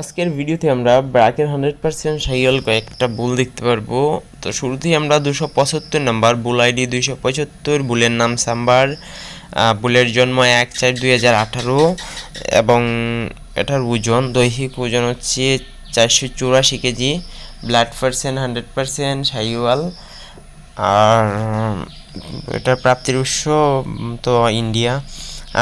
আজকের ভিডিওতে আমরা ব্র্যাকের হান্ড্রেড পার্সেন্ট সাইকেল কয়েকটা বুল দেখতে পারব। তো শুরুতেই আমরা দুশো পঁচাত্তর নাম্বার বুল আইডি দুইশো পঁচাত্তর বুলের নাম সাম্বার বুলের জন্ম এক চার দুই হাজার আঠারো এবং এটার ওজন, দৈহিক ওজন হচ্ছে চারশো চুরাশি KG blood percent hundred percent, Sahiwal. আর এটার প্রাপ্তির উৎস তো ইন্ডিয়া।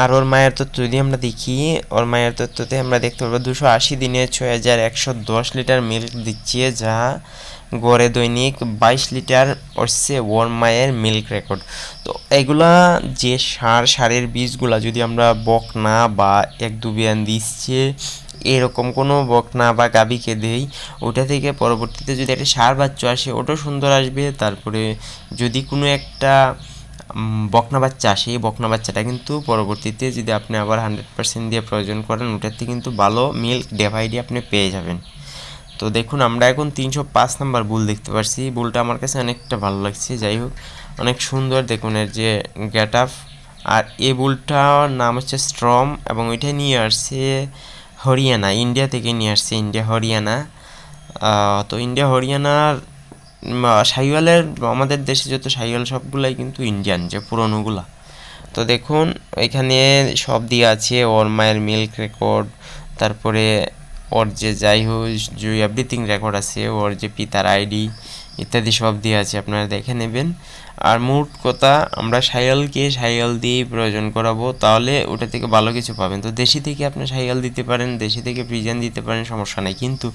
আর ওর মায়ের তথ্য যদি আমরা দেখি, ওর মায়ের তথ্যতে আমরা দেখতে পারব দুশো আশি দিনে ছয় হাজার একশো দশ লিটার মিল্ক দিচ্ছে, যা গড়ে দৈনিক বাইশ লিটার হচ্ছে ওর মায়ের মিল্ক রেকর্ড। তো এগুলা যে সার, সারের বীজগুলা যদি আমরা বকনা বা এক দু বিয়ান দিচ্ছে, এরকম কোনো বকনা বা গাবিকে দেই, ওটা থেকে পরবর্তীতে যদি একটা সার বাচ্চা আসে ওটাও সুন্দর আসবে। তারপরে যদি কোনো একটা বকনা বাচ্চা আসে এই বকনা বাচ্চাটা কিন্তু পরবর্তীতে যদি আপনি আবার হান্ড্রেড পার্সেন্ট দিয়ে প্রয়োজন করেন, ওটাতে কিন্তু ভালো মিল্ক ডেভাইডি আপনি পেয়ে যাবেন। তো দেখুন, আমরা এখন তিনশো পাঁচ নাম্বার বুল দেখতে পারছি। বুলটা আমার কাছে অনেকটা ভালো লাগছে, যাই হোক, অনেক সুন্দর দেখুন এর যে গেট আপ আর এই বুলটার নাম হচ্ছে স্ট্রম এবং ওইটা নিয়ে আসছে হরিয়ানা ইন্ডিয়া থেকে নিয়ে আসছে ইন্ডিয়া হরিয়ানা তো ইন্ডিয়া হরিয়ানার সাইওয়ালের আমাদের দেশে যত শাহিওয়াল, সবগুলাই কিন্তু ইন্ডিয়ান যে পুরনোগুলা। তো দেখুন, এখানে সব দিয়ে আছে ওর মায়ের মিল্ক রেকর্ড তারপরে ওর যে যাই হোক, যে এভরিথিং রেকর্ড আছে, ওর যে পিতার আইডি ইত্যাদি সব দিয়ে আছে আপনারা দেখে নেবেন। আর মোট কথা আমরা সাইয়ালকে সাইয়াল দিয়েই প্রয়োজন করাবো তাহলে ওটা থেকে ভালো কিছু পাবেন। তো দেশি থেকে আপনি সাইয়াল দিতে পারেন দেশি থেকে ফ্রিজান দিতে পারেন সমস্যা নাই। কিন্তু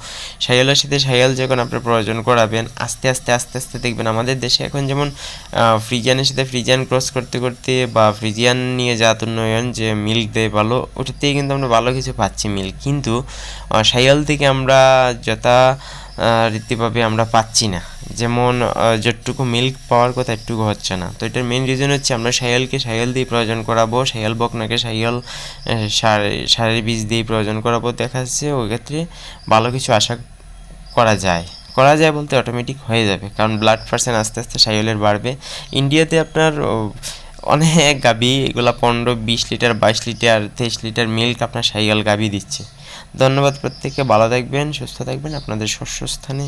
সাইয়ালের সাথে সাইয়াল যখন আপনি প্রয়োজন করাবেন আস্তে আস্তে আস্তে আস্তে দেখবেন আমাদের দেশে এখন যেমন আহ, ফ্রিজানের সাথে ফ্রিজান ক্রস করতে করতে বা ফ্রিজিয়ান নিয়ে জাত উন্নয়ন যে মিল্ক দেয় ভালো ওটার থেকে কিন্তু আমরা ভালো কিছু পাচ্ছি মিল্ক। কিন্তু সাইয়াল থেকে আমরা যথা রীতিভাবে আমরা পাচ্ছি না। যেমন যেটুকু মিল্ক পাওয়ার কথা একটুকু হচ্ছে না। তো এটার মেন রিজন হচ্ছে আমরা সাইয়ালকে সাইয়াল দিয়ে প্রয়োজন করাবো সাইয়াল বকনাকে সাইয়াল সারের বীজ দিয়ে প্রয়োজন করাবো দেখা যাচ্ছে ওই ক্ষেত্রে ভালো কিছু আশা করা যায়। করা যায় বলতে অটোমেটিক হয়ে যাবে, কারণ ব্লাড পার্সেন্ট আস্তে আস্তে সাইকেলের বাড়বে। ইন্ডিয়াতে আপনার অনেক গাবি, এগুলা পনেরো, বিশ লিটার, বাইশ লিটার, তেইশ লিটার মিল্ক আপনার সাইকেল গাবি দিচ্ছে। ধন্যবাদ প্রত্যেককে, ভালো থাকবেন, সুস্থ থাকবেন। আপনাদের শস্য স্থানে